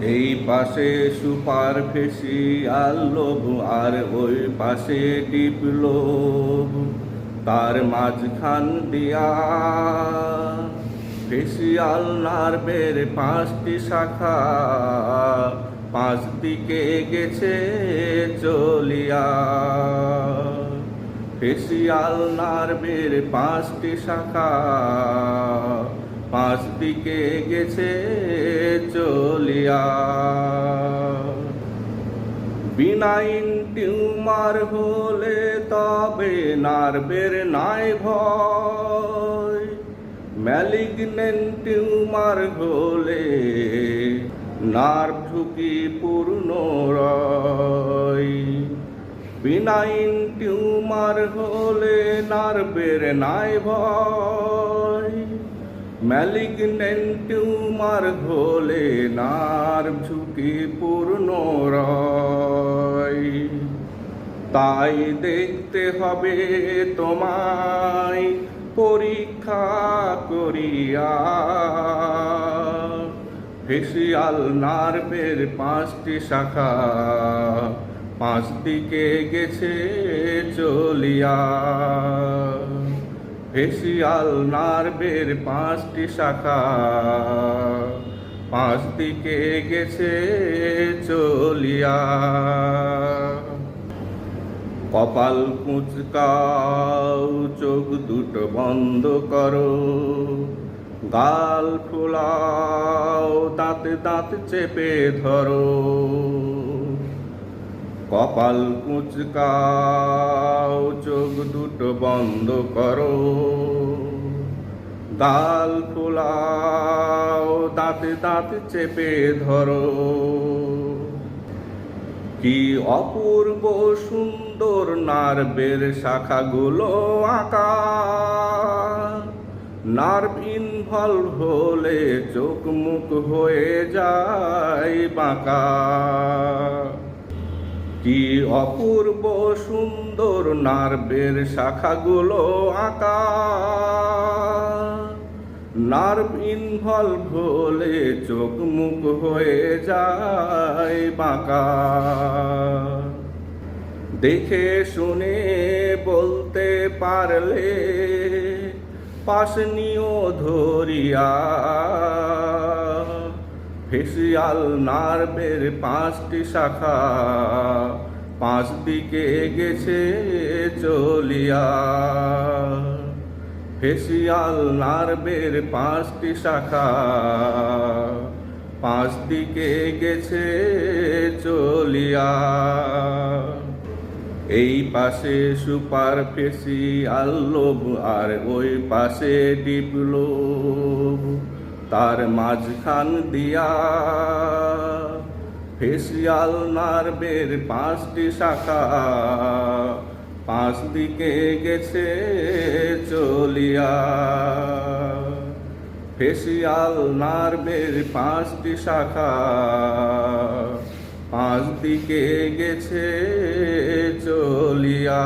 এই পাশে সুপার ফেসি আর লোভ, আর ওই পাশে টিপলোভ তার মাঝখান দিয়া ফেসিয়াল নার্ভের পাঁচটি শাখা পাঁচ দিকে গেছে চলিয়া। ফেসিয়াল নার্ভের পাঁচটি শাখা পাঁচ দিকে গেছে চলিয়া। বিনাইন টিউমার হলে তবে নার্ভের নাই ভয়। ম্যালিগনেন্ট টিউমার হলে নার্ভ ঝুঁকি পূর্ণ রয়। বিনাইন টিউমার হলে নার্ভের নাই ভয়। ম্যালিগনেন্ট টিউমার হলে নার্ভ ঝুঁকি পূর্ণ রয়। তাই দেখতে হবে তোমায়, পরীক্ষা করিয়া। ফেসিয়াল নার্ভের পাঁচটি শাখা পাঁচ দিকে গেছে চলিয়া। ফেসিয়াল নার্ভের পাঁচটি শাখা। পাঁচ দিকে গেছে চলিয়া। কপাল কুচকাও, চোখ দুটো বন্ধ করো। গাল ফুলাও, দাঁতে দাঁত চেপে ধরো। কপাল কুচকাও, চোখ দুটো বন্ধ করো। গাল ফুলাও, দাঁতে দাঁত চেপে ধরো। কি অপূর্ব সুন্দর নার্ভের শাখাগুলো আঁকা। নার্ভ ইনভলভ হলে চোখ মুখ হয়ে যায় বাঁকা। কি অপূর্ব সুন্দর নার্ভের শাখাগুলো আঁকা? নার্ভ ইনভলভ হলে চোখ মুখ হয়ে যায় বাঁকা। দেখে শুনে বলতে পারলে পাশ ধরিয়া ফেসিয়াল নার্ভের পাঁচটি শাখা। পাঁচ দিকে গেছে চলিয়া। ফেসিয়াল নার্ভের পাঁচটি শাখা। পাঁচ দিকে গেছে চলিয়া। এই পাশে সুপার ফেসিয়াল লোভ আর ওই পাশে ডিপলোভ তার মাঝখান দিয়া ফেসিয়াল নার্ভের পাঁচটি শাখা পাঁচ দিকে গেছে চলিয়া। ফেসিয়াল নার্ভের পাঁচটি শাখা পাঁচ দিকে গেছে চলিয়া।